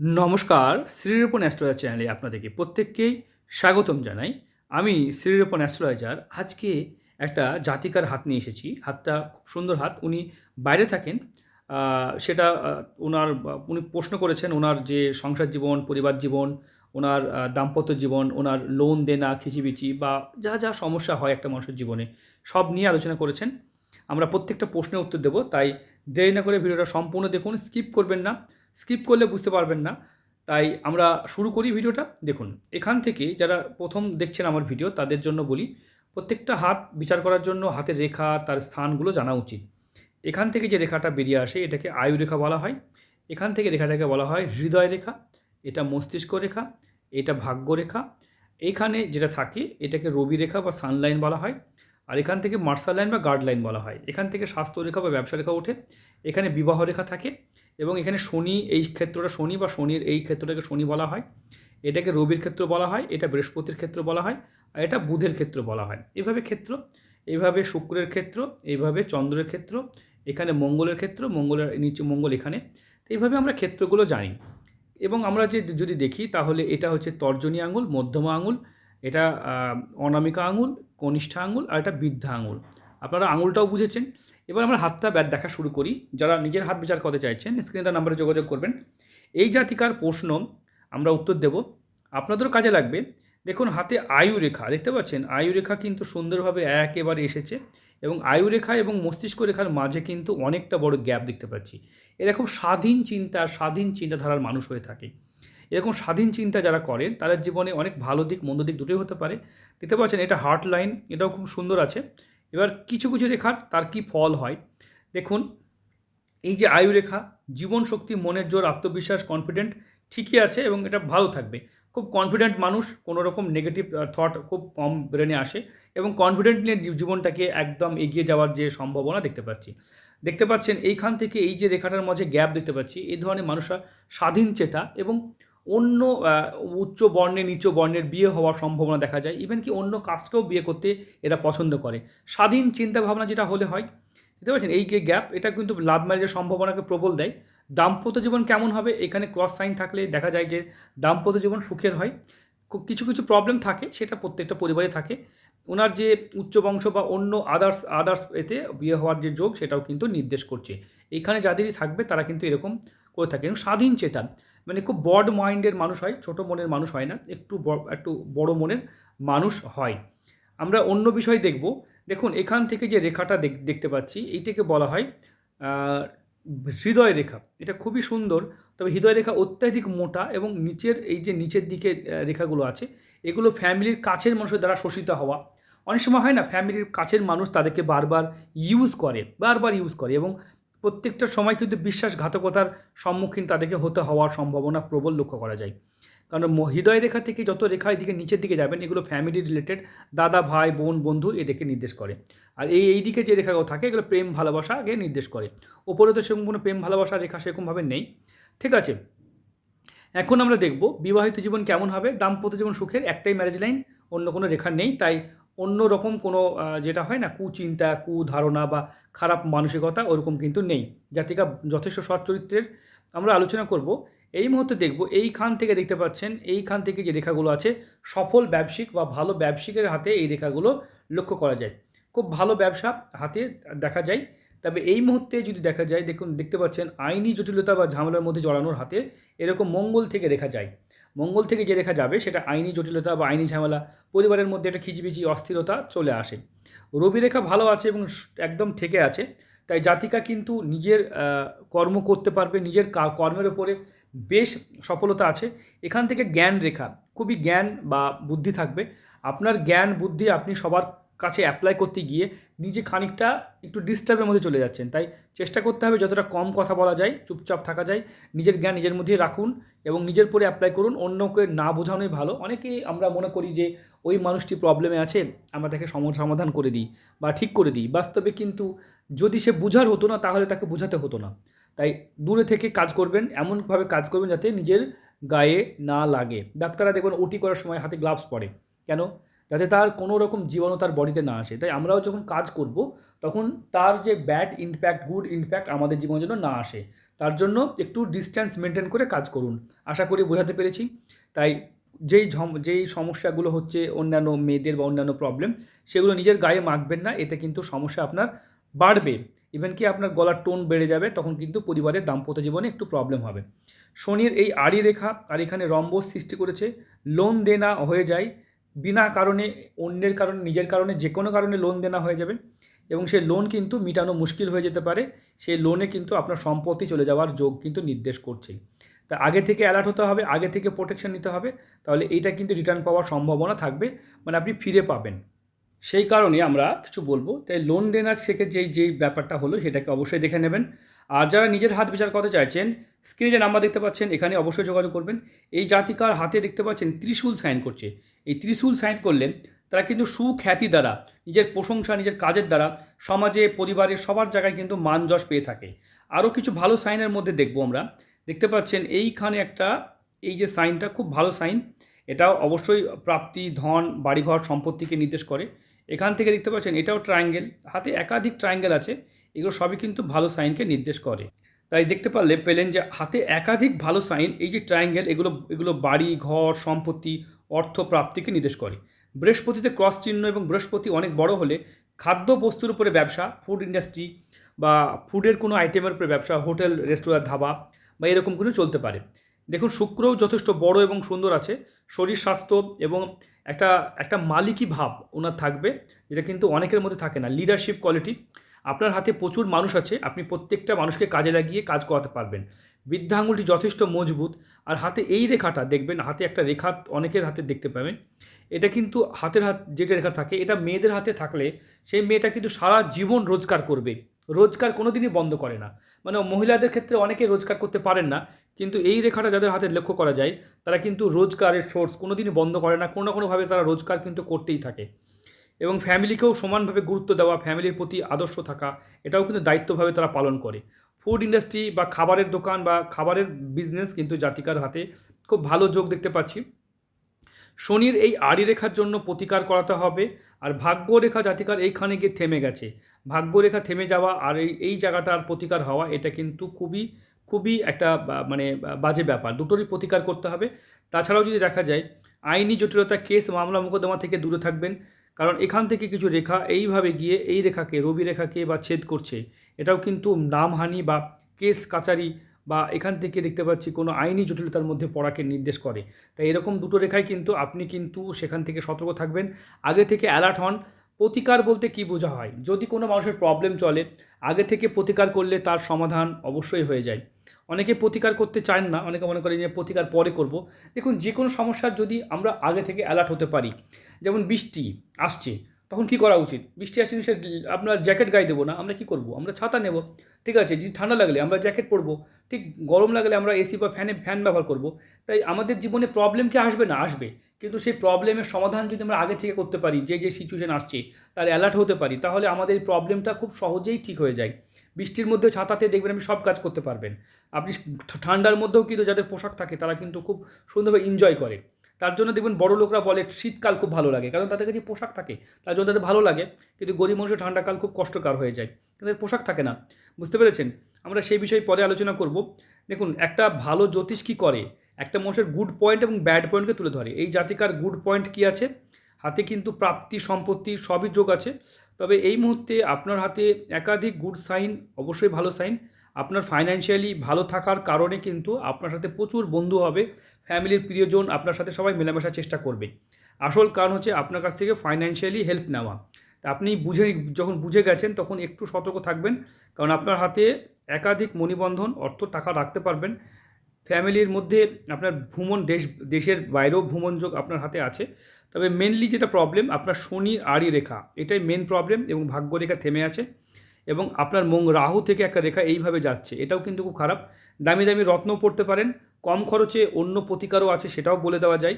নমস্কার শ্রীরূপন অ্যাস্ট্রোলজার চ্যানেলে আপনাদেরকে প্রত্যেককেই স্বাগতম জানাই। আমি শ্রীরূপন অ্যাস্ট্রোলজার। আজকে একটা জাতিকার হাত নিয়ে এসেছি। হাতটা খুব সুন্দর হাত। উনি বাইরে থাকেন। সেটা ওনার উনি প্রশ্ন করেছেন ওনার যে সংসার জীবন, পরিবার জীবন ওনার দাম্পত্য জীবন ওনার লোন দেনা, খিচিবিচি বা যা যা সমস্যা হয় একটা মানুষের জীবনে, সব নিয়ে আলোচনা করেছেন। আমরা প্রত্যেকটা প্রশ্নের উত্তর দেবো। তাই দেরি না করে ভিডিওটা সম্পূর্ণ দেখুন। স্কিপ করবেন না। স্কিপ করলে বুঝতে পারবেন না। তাই আমরা শুরু করি ভিডিওটা। দেখুন, এখান থেকে যারা প্রথম দেখছেন আমার ভিডিও, তাদের জন্য বলি, প্রত্যেকটা হাত বিচার করার জন্য হাতের রেখা, তার স্থানগুলো জানা উচিত। এখান থেকে যে রেখাটা বেরিয়ে আসে, এটাকে আয়ু রেখা বলা হয়। এখান থেকে রেখাটাকে বলা হয় হৃদয় রেখা। এটা মস্তিষ্ক রেখা, এটা ভাগ্য রেখা। এইখানে যেটা থাকে, এটাকে রবি রেখা বা সানলাইন বলা হয়। আর এখান থেকে মার্শাল লাইন বা গার্ড লাইন বলা হয়। এখান থেকে স্বাস্থ্য রেখা বা ব্যবসা রেখা ওঠে। এখানে বিবাহ রেখা থাকে। এবং এখানে শনি এই ক্ষেত্রটা শনি বা শনির এই ক্ষেত্রটাকে শনি বলা হয়। এটাকে রবির ক্ষেত্র বলা হয়, এটা বৃহস্পতির ক্ষেত্র বলা হয়, আর এটা বুধের ক্ষেত্র বলা হয়। এভাবে ক্ষেত্র এইভাবে শুক্রের ক্ষেত্র এইভাবে চন্দ্রের ক্ষেত্র, এখানে মঙ্গলের ক্ষেত্র, মঙ্গলের নিচে মঙ্গল এখানে। তো এইভাবে আমরা ক্ষেত্রগুলো জানি। এবং আমরা যে যদি দেখি, তাহলে এটা হচ্ছে তর্জনী আঙুল, মধ্যমা আঙুল, এটা অনামিকা আঙুল, কনিষ্ঠা আঙুল, আর এটা বৃদ্ধা আঙুল। আপনারা আঙুলটাও বুঝেছেন। এবার আমরা হাতটা ব্যাট দেখা শুরু করি। যারা নিজের হাত বিচার করতে চাইছেন স্ক্রিনে তার নাম্বারে যোগাযোগ করবেন। এই জাতিকার প্রশ্ন আমরা উত্তর দেব। আপনাদেরও কাজে লাগবে। দেখুন, হাতে আয়ু রেখা, দেখতে পাচ্ছেন? আয়ু রেখা কিন্তু সুন্দরভাবে একেবারে এসেছে এবং আয়ু রেখা এবং মস্তিষ্ক রেখার মাঝে কিন্তু অনেকটা বড় গ্যাপ দেখতে পাচ্ছি। এরা খুব স্বাধীন চিন্তা, স্বাধীন চিন্তাধারার মানুষ হয়ে থাকে। এরকম স্বাধীন চিন্তা যারা করেন তাদের জীবনে অনেক ভালো দিক, মন্দ দিক দুটোই হতে পারে। দেখতে পাচ্ছেন, এটা হার্ট লাইন এটাও খুব সুন্দর আছে। এবার কিছু কিছু রেখার তার কি ফল হয়? দেখুন, এই যে আয়ু রেখা, জীবন শক্তি, মনের জোর, আত্মবিশ্বাস কনফিডেন্ট ঠিকই আছে এবং এটা ভালো থাকবে। খুব কনফিডেন্ট মানুষ, কোনো রকম নেগেটিভ থট খুব কম ব্রেনে আসে এবং কনফিডেন্ট নিয়ে জীবনটাকে একদম এগিয়ে যাওয়ার যে সম্ভাবনা দেখতে পাচ্ছি। দেখতে পাচ্ছেন, এইখান থেকে এই যে রেখাটার মাঝে গ্যাপ দেখতে পাচ্ছি, এই ধরনের মানুষরা স্বাধীন চেতা এবং অন্য উচ্চ বর্ণের, নিচ বর্ণের বিয়ে হওয়ার সম্ভাবনা দেখা যায়। ইভেন কি অন্য কাস্টকেও বিয়ে করতে এরা পছন্দ করে। স্বাধীন চিন্তা ভাবনা যেটা হলে হয়, বুঝতে পারছেন? এই যে গ্যাপ এটা কিন্তু লাভ ম্যারেজের সম্ভাবনাকে প্রবল দেয়। দাম্পত্য জীবন কেমন হবে? এখানে ক্রস সাইন থাকলে দেখা যায় যে দাম্পত্য জীবন সুখের হয়। কিছু কিছু প্রবলেম থাকে, সেটা প্রত্যেকটা পরিবারে থাকে। ওনার যে উচ্চ বংশ বা অন্য আদার্স আদার্স এতে বিয়ে হওয়ার যে যোগ, সেটাও কিন্তু নির্দেশ করছে। এখানে যাদেরই থাকবে, তারা কিন্তু এরকম করে থাকে এবং স্বাধীন চেতা। মানে খুব বড মাইন্ডের মানুষ হয়, ছোট মনের মানুষ হয় না, একটু একটু বড় মনের মানুষ হয়। আমরা অন্য বিষয় দেখব। দেখুন, এখান থেকে যে রেখাটা দেখ- দেখতে পাচ্ছি, এইটাকে বলা হয় হৃদয় রেখা। এটা খুবই সুন্দর, তবে হৃদয় রেখা অত্যাধিক মোটা এবং নিচের, এই যে নিচের দিকে রেখাগুলো আছে, এগুলো ফ্যামিলির কাছের মানুষের দ্বারা শোষিত হওয়া। অনেক সময় হয় না, ফ্যামিলির কাছের মানুষ তাদেরকে বারবার ইউজ করে, বারবার ইউজ করে এবং প্রত্যেকটা সময় কিন্তু বিশ্বাসঘাতকতার সম্মুখীন তাদেরকে হতে হওয়ার সম্ভাবনা প্রবল লক্ষ্য করা যায়। কারণ হৃদয় রেখা থেকে যত রেখা এদিকে নিচের দিকে যাবেন, এগুলো ফ্যামিলি রিলেটেড দাদা, ভাই, বোন, বন্ধু এদেরকে নির্দেশ করে। আর এই এই দিকে যে রেখাগুলো থাকে, এগুলো প্রেম ভালোবাসাকে নির্দেশ করে। ওপরে তো সেরকম কোনো প্রেম ভালোবাসার রেখা সেরকমভাবে নেই। ঠিক আছে? এখন আমরা দেখব বিবাহিত জীবন কেমন হবে, দাম্পত্য জীবন সুখের একটাই ম্যারেজ লাইন অন্য কোনো রেখা নেই, তাই অন্য রকম কোনো যেটা হয় না, কুচিন্তা, কুধারণা বা খারাপ মানসিকতা ওরকম কিন্তু নেই। জাতিকা যথেষ্ট সৎ চরিত্রের আমরা আলোচনা করব। এই মুহূর্তে দেখব, এইখান থেকে দেখতে পাচ্ছেন, এইখান থেকে যে রেখাগুলো আছে, সফল ব্যবসায়িক বা ভালো ব্যবসায়িকের হাতে এই রেখাগুলো লক্ষ্য করা যায়। খুব ভালো ব্যবসা হাতে দেখা যায়। তবে এই মুহূর্তে যদি দেখা যায়, দেখুন, দেখতে পাচ্ছেন, আইনি জটিলতা বা ঝামেলার মধ্যে জড়ানোর হাতে এরকম মঙ্গল থেকে রেখা যায়। মঙ্গল থেকে যে রেখা যাবে সেটা আইনি জটিলতা বা আইনি ঝামেলা, পরিবারের মধ্যে একটা খিচিবিচি, অস্থিরতা চলে আসে। রবি রেখা ভালো আছে এবং একদম ঠেকে আছে, তাই জাতিকা কিন্তু নিজের কর্ম করতে পারবে, নিজের কর্মের ওপরে বেশ সফলতা আছে। এখান থেকে জ্ঞান রেখা, খুবই জ্ঞান বা বুদ্ধি থাকবে। আপনার জ্ঞান, বুদ্ধি আপনি সবার কাছে অ্যাপ্লাই করতে গিয়ে নিজে খানিকটা একটু ডিস্টার্বের মধ্যে চলে যাচ্ছেন। তাই চেষ্টা করতে হবে যতটা কম কথা বলা যায়, চুপচাপ থাকা যায়, নিজের জ্ঞান নিজের মধ্যেই রাখুন এবং নিজের পরে অ্যাপ্লাই করুন, অন্যকে না বোঝানোই ভালো। অনেকেই আমরা মনে করি যে ওই মানুষটি প্রবলেমে আছে, আমরা তাকে সম- সমাধান করে দিই বা ঠিক করে দিই। বাস্তবে কিন্তু যদি সে বুঝার হতো না, তাহলে তাকে বোঝাতে হতো না। তাই দূরে থেকে কাজ করবেন, এমনভাবে কাজ করবেন যাতে নিজের গায়ে না লাগে। ডাক্তাররা দেখবেন ওটি করার সময় হাতে গ্লাভস পরে। কেন? যাতে তার কোনো রকম জীবাণু তার বডিতে না আসে। তাই আমরাও যখন কাজ করব, তখন তার যে ব্যাড ইম্প্যাক্ট গুড ইম্প্যাক্ট আমাদের জীবনের জন্য না আসে। তার জন্য একটু ডিস্ট্যান্স মেনটেন করে কাজ করুন। আশা করি বোঝাতে পেরেছি। তাই যেই যেই সমস্যাগুলো হচ্ছে অন্যান্য মেয়েদের বা অন্যান্য প্রবলেম সেগুলো নিজের গায়ে মাখবেন না। এতে কিন্তু সমস্যা আপনার বাড়বে। ইভেন কি আপনার গলার টোন বেড়ে যাবে, তখন কিন্তু পরিবারের দাম্পত্য জীবনে একটু প্রবলেম হবে। শনির এই আড়ি রেখা, আর এখানে রম্বস সৃষ্টি করেছে। লোন দেনা হয়ে যায়। বিনা কারণে, অন্যের কারণে, নিজের কারণে, যে কোনো কারণে লোন দেনা হয়ে যাবে এবং সেই লোন কিন্তু মিটানো মুশকিল হয়ে যেতে পারে। সেই লোনে কিন্তু আপনার সম্পত্তি চলে যাওয়ার যোগ কিন্তু নির্দেশ করছে তা আগে থেকে অ্যালার্ট হতে হবে, আগে থেকে প্রোটেকশন নিতে হবে, তাহলে এইটা কিন্তু রিটার্ন পাওয়ার সম্ভাবনা থাকবে মানে আপনি ফিরে পাবেন। সেই কারণে আমরা কিছু বলব, তাই লোন দেনার থেকে যেই যেই ব্যাপারটা হলো সেটাকে অবশ্যই দেখে নেবেন। আর যারা নিজের হাত বিচার করতে চাইছেন স্ক্রিনে যে নাম্বার দেখতে পাচ্ছেন, এখানে অবশ্যই যোগাযোগ করবেন। এই জাতিকার হাতে দেখতে পাচ্ছেন, ত্রিশূল সাইন করছে। এই ত্রিশূল সাইন করলে তারা কিন্তু সুখ্যাতি দ্বারা, নিজের প্রশংসা, নিজের কাজের দ্বারা সমাজে, পরিবারের সবার জায়গায় কিন্তু মান যশ পেয়ে থাকে। আরও কিছু ভালো সাইনের মধ্যে দেখব আমরা। দেখতে পাচ্ছেন, এইখানে একটা, এই যে সাইনটা খুব ভালো সাইন এটাও অবশ্যই প্রাপ্তি, ধন, বাড়িঘর, সম্পত্তিকে নির্দেশ করে। এখান থেকে দেখতে পাচ্ছেন, এটাও ট্রায়াঙ্গেল হাতে একাধিক ট্রায়াঙ্গেল আছে। এগুলো সবই কিন্তু ভালো সাইনকে নির্দেশ করে। তাই দেখতে পারলে পেলেন যে হাতে একাধিক ভালো সাইন, এই যে ট্রায়াঙ্গেল, এগুলো এগুলো বাড়ি, ঘর, সম্পত্তি, অর্থ প্রাপ্তিকে নির্দেশ করে। বৃহস্পতিতে ক্রস চিহ্ন এবং বৃহস্পতি অনেক বড় হলে খাদ্য বস্তুর উপরে ব্যবসা, ফুড ইন্ডাস্ট্রি বা ফুডের কোনো আইটেমের উপরে ব্যবসা, হোটেল, রেস্তোরাঁ, ধাবা বা এরকম কিছু চলতে পারে। দেখুন, শুক্রও যথেষ্ট বড় এবং সুন্দর আছে। শরীর স্বাস্থ্য এবং একটা একটা মালিকি ভাব ওনার থাকবে, যেটা কিন্তু অনেকের মধ্যে থাকে না। লিডারশিপ কোয়ালিটি আপনার হাতে প্রচুর মানুষ আছে, আপনি প্রত্যেকটা মানুষকে কাজে লাগিয়ে কাজ করাতে পারবেন। বৃদ্ধাঙ্গুলটি যথেষ্ট মজবুত, আর হাতে এই রেখাটা দেখবেন, হাতে একটা রেখা অনেকের হাতে দেখতে পাবেন। এটা কিন্তু হাতের হাত, যেটা রেখা থাকে, এটা মেয়েদের হাতে থাকলে সেই মেয়েটা কিন্তু সারা জীবন রোজগার করবে। রোজগার কোনো দিনই বন্ধ করে না। মানে মহিলাদের ক্ষেত্রে অনেকে রোজগার করতে পারেন না, কিন্তু এই রেখাটা যাদের হাতে লক্ষ্য করা যায়, তারা কিন্তু রোজগারের সোর্স কোনো দিনই বন্ধ করে না, কোনো না কোনোভাবে তারা রোজগার কিন্তু করতেই থাকে। এবং ফ্যামিলিকেও সমানভাবে গুরুত্ব দেওয়া ফ্যামিলির প্রতি আদর্শ থাকা, এটাও কিন্তু দায়িত্বভাবে তারা পালন করে। ফুড ইন্ডাস্ট্রি বা খাবারের দোকান বা খাবারের বিজনেস কিন্তু জাতিকার হাতে খুব ভালো যোগ দেখতে পাচ্ছি। শনির এই আড়ি রেখার জন্য প্রতিকার করাতে হবে, আর ভাগ্যরেখা জাতিকার এইখানে গিয়ে থেমে গেছে। ভাগ্যরেখা থেমে যাওয়া আর এই এই জায়গাটার প্রতিকার হওয়া, এটা কিন্তু খুবই খুবই একটা মানে বাজে ব্যাপার। দুটোরই প্রতিকার করতে হবে। তাছাড়াও যদি দেখা যায়, আইনি জটিলতা কেস মামলা, মোকদ্দমা থেকে দূরে থাকবেন। কারণ এখান থেকে কিছু রেখা এইভাবে গিয়ে এই রেখাকে, রবি রেখাকে বা ছেদ করছে। এটাও কিন্তু নামহানি বা কেস কাচারি বা এখান থেকে দেখতে পাচ্ছি কোনো আইনি জটিলতার মধ্যে পড়াকে নির্দেশ করে। তাই এরকম দুটো রেখাই কিন্তু আপনি কিন্তু সেখান থেকে সতর্ক থাকবেন। আগে থেকে অ্যালার্ট হন। প্রতিকার বলতে কি বোঝা হয়? যদি কোনো মানুষের প্রবলেম চলে, আগে থেকে প্রতিকার করলে তার সমাধান অবশ্যই হয়ে যায়। অনেকে প্রতিকার করতে চান না, অনেকে মনে করেন যে প্রতিকার পরে করব। দেখুন, যে কোনো সমস্যার যদি আমরা আগে থেকে অ্যালার্ট হতে পারি, যেমন বৃষ্টি আসছে, তখন কি করা উচিত? বৃষ্টি আসছে নিশ্চয়ই আপনার জ্যাকেট গায়ে দেবো না, আমরা কি করব? আমরা ছাতা নেব, ঠিক আছে? যদি ঠান্ডা লাগলে আমরা জ্যাকেট পরবো, ঠিক গরম লাগলে আমরা এসি বা ফ্যানে ফ্যান ব্যবহার করব। তাই আমাদের জীবনে প্রবলেম কি আসবে? না, আসবে। কিন্তু সেই প্রবলেমের সমাধান যদি আমরা আগে থেকে করতে পারি, যে যে সিচুয়েশন আসছে, তার অ্যালার্ট হতে পারি, তাহলে আমাদের এই প্রবলেমটা খুব সহজেই ঠিক হয়ে যায়। বৃষ্টির মধ্যে ছাতাতে দেখবেন আপনি সব কাজ করতে পারবেন। আপনি ঠান্ডার মধ্যেও কিন্তু যাদের পোশাক থাকে তারা কিন্তু খুব সুন্দরভাবে এনজয় করে। তার জন্য দেখবেন বড় লোকরা বলে শীতকাল খুব ভালো লাগে, কারণ তাদের কাছে পোশাক থাকে, তার জন্য তাদের ভালো লাগে, কিন্তু গরিব মানুষের ঠান্ডাকাল খুব কষ্টকর হয়ে যায়, তাদের পোশাক থাকে না। বুঝতে পেরেছেন? আমরা সেই বিষয়ে পরে আলোচনা করব। দেখুন, একটা ভালো জ্যোতিষ কী করে? একটা মানুষের গুড পয়েন্ট এবং ব্যাড পয়েন্টকে তুলে ধরে। এই জাতিকার গুড পয়েন্ট কী আছে? হাতে কিন্তু প্রাপ্তি, সম্পত্তি সবই যোগ আছে। তবে এই মুহূর্তে আপনার হাতে একাধিক গুড সাইন অবশ্যই ভালো সাইন আপনার ফাইন্যান্সিয়ালি ভালো থাকার কারণে কিন্তু আপনার সাথে প্রচুর বন্ধু হবে। ফ্যামিলির প্রিয়জন আপনার সাথে সবাই মেলামেশার চেষ্টা করবে। আসল কারণ হচ্ছে আপনার কাছ থেকে ফাইন্যান্সিয়ালি হেল্প নেওয়া। আপনি বুঝে যখন বুঝে গেছেন তখন একটু সতর্ক থাকবেন। কারণ আপনার হাতে একাধিক মণিবন্ধন অর্থ, টাকা রাখতে পারবেন। ফ্যামিলির মধ্যে আপনার ভ্রমণ, দেশ, দেশের বাইরেও ভ্রমণ যোগ আপনার হাতে আছে। তবে মেনলি যেটা প্রবলেম আপনার শনি, আড়ি রেখা, এটাই মেন প্রবলেম এবং ভাগ্য রেখা থেমে আছে এবং আপনার মঙ্গ, রাহু থেকে একটা রেখা এইভাবে যাচ্ছে, এটাও কিন্তু খুব খারাপ। দামি দামি রত্নও পড়তে পারেন, কম খরচে অন্য প্রতিকারও আছে সেটাও বলে দেওয়া যায়।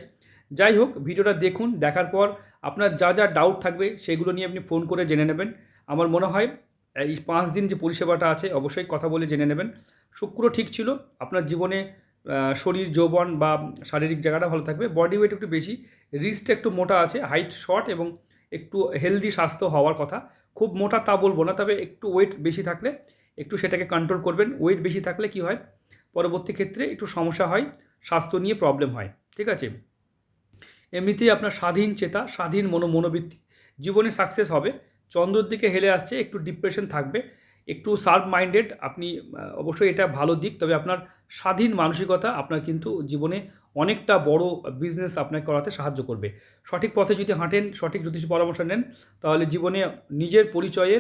যাই হোক, ভিডিওটা দেখুন, দেখার পর আপনার যা যা ডাউট থাকবে সেগুলো নিয়ে আপনি ফোন করে জেনে নেবেন। আমার মনে হয় এই পাঁচ দিন যে পরিষেবাটা আছে, অবশ্যই কথা বলে জেনে নেবেন। শুক্র ঠিক ছিল, আপনার জীবনে শরীর, যৌবন বা শারীরিক জায়গাটা ভালো থাকবে। বডি ওয়েট একটু বেশি রিস্ট একটু মোটা আছে হাইট শর্ট এবং একটু হেলদি স্বাস্থ্য হওয়ার কথা। খুব মোটা তা বলব না, তবে একটু ওয়েট বেশি থাকলে, একটু সেটাকে কন্ট্রোল করবেন। ওয়েট বেশি থাকলে কি হয়? পরবর্তী ক্ষেত্রে একটু সমস্যা হয়, স্বাস্থ্য নিয়ে প্রবলেম হয়, ঠিক আছে? এমনিতেই আপনার স্বাধীন চেতা, স্বাধীন মনো মনোবৃত্তি জীবনে সাকসেস হবে। চন্দ্রর দিকে হেলে আসছে, একটু ডিপ্রেশন থাকবে। একটু শার্প মাইন্ডেড আপনি অবশ্যই এটা ভালো দিক, তবে আপনার স্বাধীন মানসিকতা আপনার কিন্তু জীবনে অনেকটা বড় বিজনেস আপনাকে করাতে সাহায্য করবে। সঠিক পথে যদি হাঁটেন, সঠিক জ্যোতিষ পরামর্শ নেন, তাহলে জীবনে নিজের পরিচয়ে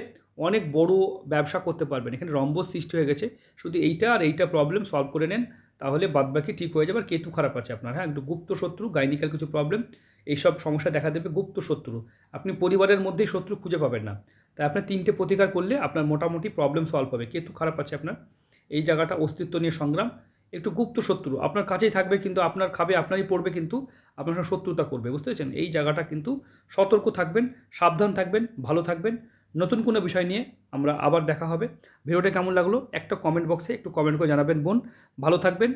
অনেক বড় ব্যবসা করতে পারবেন। এখানে রম্বস সৃষ্টি হয়ে গেছে। শুধু এইটা আর এইটা প্রবলেম সলভ করে নেন। তাহলে বাদবাকি ঠিক হয়ে যাবে আর কেতু খারাপ আছে আপনার। হ্যাঁ একটু গুপ্ত শত্রু গাইনিক্যাল কিছু প্রবলেম এইসব সমস্যা দেখা দেবে গুপ্ত শত্রু। আপনি পরিবারের মধ্যেই শত্রু খুঁজে পাবেন না। তাই আপনার তিনটে প্রতিকার করলে আপনার মোটামুটি প্রবলেম সলভ হবে। কেতু খারাপ আছে আপনার। এই জায়গাটা অস্তিত্ব নিয়ে সংগ্রাম। একটু গুপ্ত শত্রু, আপনার কাছেই থাকবে কিন্তু আপনার খাবে, আপনারই পড়বে কিন্তু আপনার শত্রুতা করবে, বুঝতে পেরেছেন? এই জায়গাটা কিন্তু সতর্ক থাকবেন, সাবধান থাকবেন, ভালো থাকবেন। নতুন কোনো বিষয় নিয়ে আমরা আবার দেখা হবে। ভিডিওটা কেমন লাগল? একটা কমেন্ট বক্সে একটু কমেন্ট করে জানাবেন বোন। ভালো থাকবেন।